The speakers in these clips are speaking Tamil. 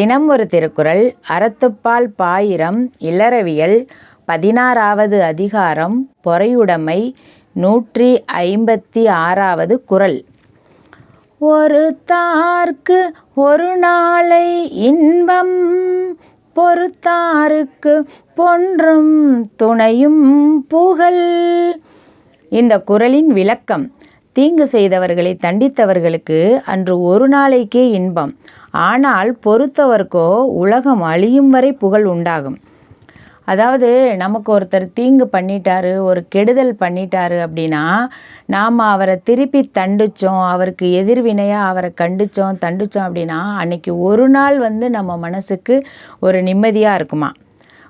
தினம் ஒரு திருக்குறள் அறத்துப்பால் பாயிரம் இல்லறவியல் பதினாறாவது அதிகாரம் பொறையுடைமை நூற்றி ஐம்பத்தி ஆறாவது குறள். ஒரு தார்க்கு ஒரு நாளை இன்பம் பொறுத்தாருக்கு பொன்றும் துணையும் புகழ். இந்த குறளின் விளக்கம் தீங்கு செய்தவர்களை தண்டித்தவர்களுக்கு அன்று ஒரு நாளைக்கே இன்பம். ஆனால் பொறுத்தவர்க்கோ உலகம் அழியும் வரை புகழ் உண்டாகும். அதாவது நமக்கு ஒருத்தர் தீங்கு பண்ணிட்டாரு ஒரு கெடுதல் பண்ணிட்டாரு அப்படின்னா நாம் அவரை திருப்பி தண்டிச்சோம் அவருக்கு எதிர்வினையாக அவரை கண்டிச்சோம் தண்டிச்சோம் அப்படின்னா அன்னைக்கு ஒரு நாள் வந்து நம்ம மனசுக்கு ஒரு நிம்மதியாக இருக்குமா?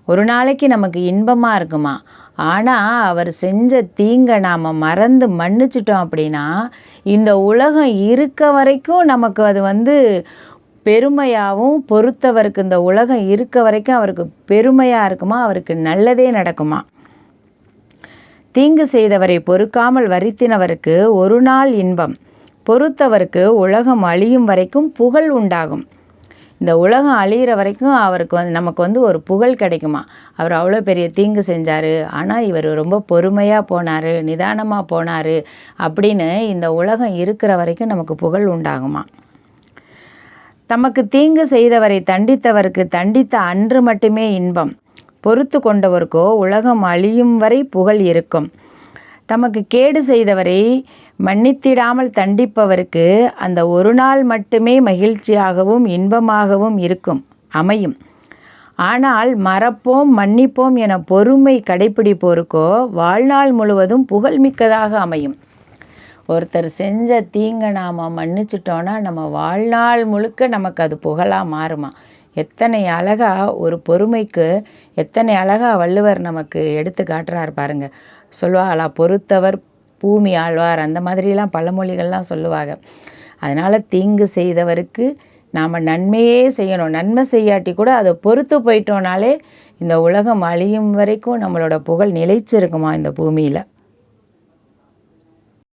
ஒரு நாளைக்கு நமக்கு இன்பமாக இருக்குமா? ஆனால் அவர் செஞ்ச தீங்கை நாம் மறந்து மன்னிச்சிட்டோம் அப்படின்னா இந்த உலகம் இருக்க வரைக்கும் நமக்கு அது வந்து பெருமையாகவும் பொறுத்தவருக்கு இந்த உலகம் இருக்க வரைக்கும் அவருக்கு பெருமையாக இருக்குமா அவருக்கு நல்லதே நடக்குமா? தீங்கு செய்தவரை பொறுக்காமல் வருத்தினவருக்கு ஒரு நாள் இன்பம். பொறுத்தவருக்கு உலகம் அழியும் வரைக்கும் புகழ் உண்டாகும். இந்த உலகம் அழியிற வரைக்கும் அவருக்கு வந்து நமக்கு வந்து ஒரு புகழ் கிடைக்குமா? அவர் அவ்வளோ பெரிய தீங்கு செஞ்சார். ஆனால் இவர் ரொம்ப பொறுமையாக போனார் நிதானமாக போனார் அப்படின்னு இந்த உலகம் இருக்கிற வரைக்கும் நமக்கு புகழ் உண்டாகுமா? தமக்கு தீங்கு செய்தவரை தண்டித்தவருக்கு தண்டித்த அன்று மட்டுமே இன்பம். பொறுத்து கொண்டவருக்கோ உலகம் அழியும் வரை புகழ் இருக்கும். தமக்கு கேடு செய்தவரை மன்னித்திடாமல் தண்டிப்பவருக்கு அந்த ஒரு நாள் மட்டுமே மகிழ்ச்சியாகவும் இன்பமாகவும் இருக்கும் அமையும். ஆனால் மறப்போம் மன்னிப்போம் என பொறுமை கடைப்பிடிப்போருக்கோ வாழ்நாள் முழுவதும் புகழ்மிக்கதாக அமையும். ஒருத்தர் செஞ்ச தீங்கை நாம் மன்னிச்சிட்டோன்னா நம்ம வாழ்நாள் முழுக்க நமக்கு அது புகழாக மாறுமா? எத்தனை அழகாக ஒரு பொறுமைக்கு எத்தனை அழகாக வள்ளுவர் நமக்கு எடுத்து காட்டுறாரு பாருங்க. சொல்லுவாங்களா பொறுத்தவர் பூமி ஆழ்வார். அந்த மாதிரிலாம் பழமொழிகள்லாம் சொல்லுவாங்க. அதனால் தீங்கு செய்தவருக்கு நாம் நன்மையே செய்யணும். நன்மை செய்யாட்டி கூட அதை பொறுத்து போயிட்டோனாலே இந்த உலகம் அழியும் வரைக்கும் நம்மளோட புகழ் நிலைச்சிருக்குமா இந்த பூமியில்?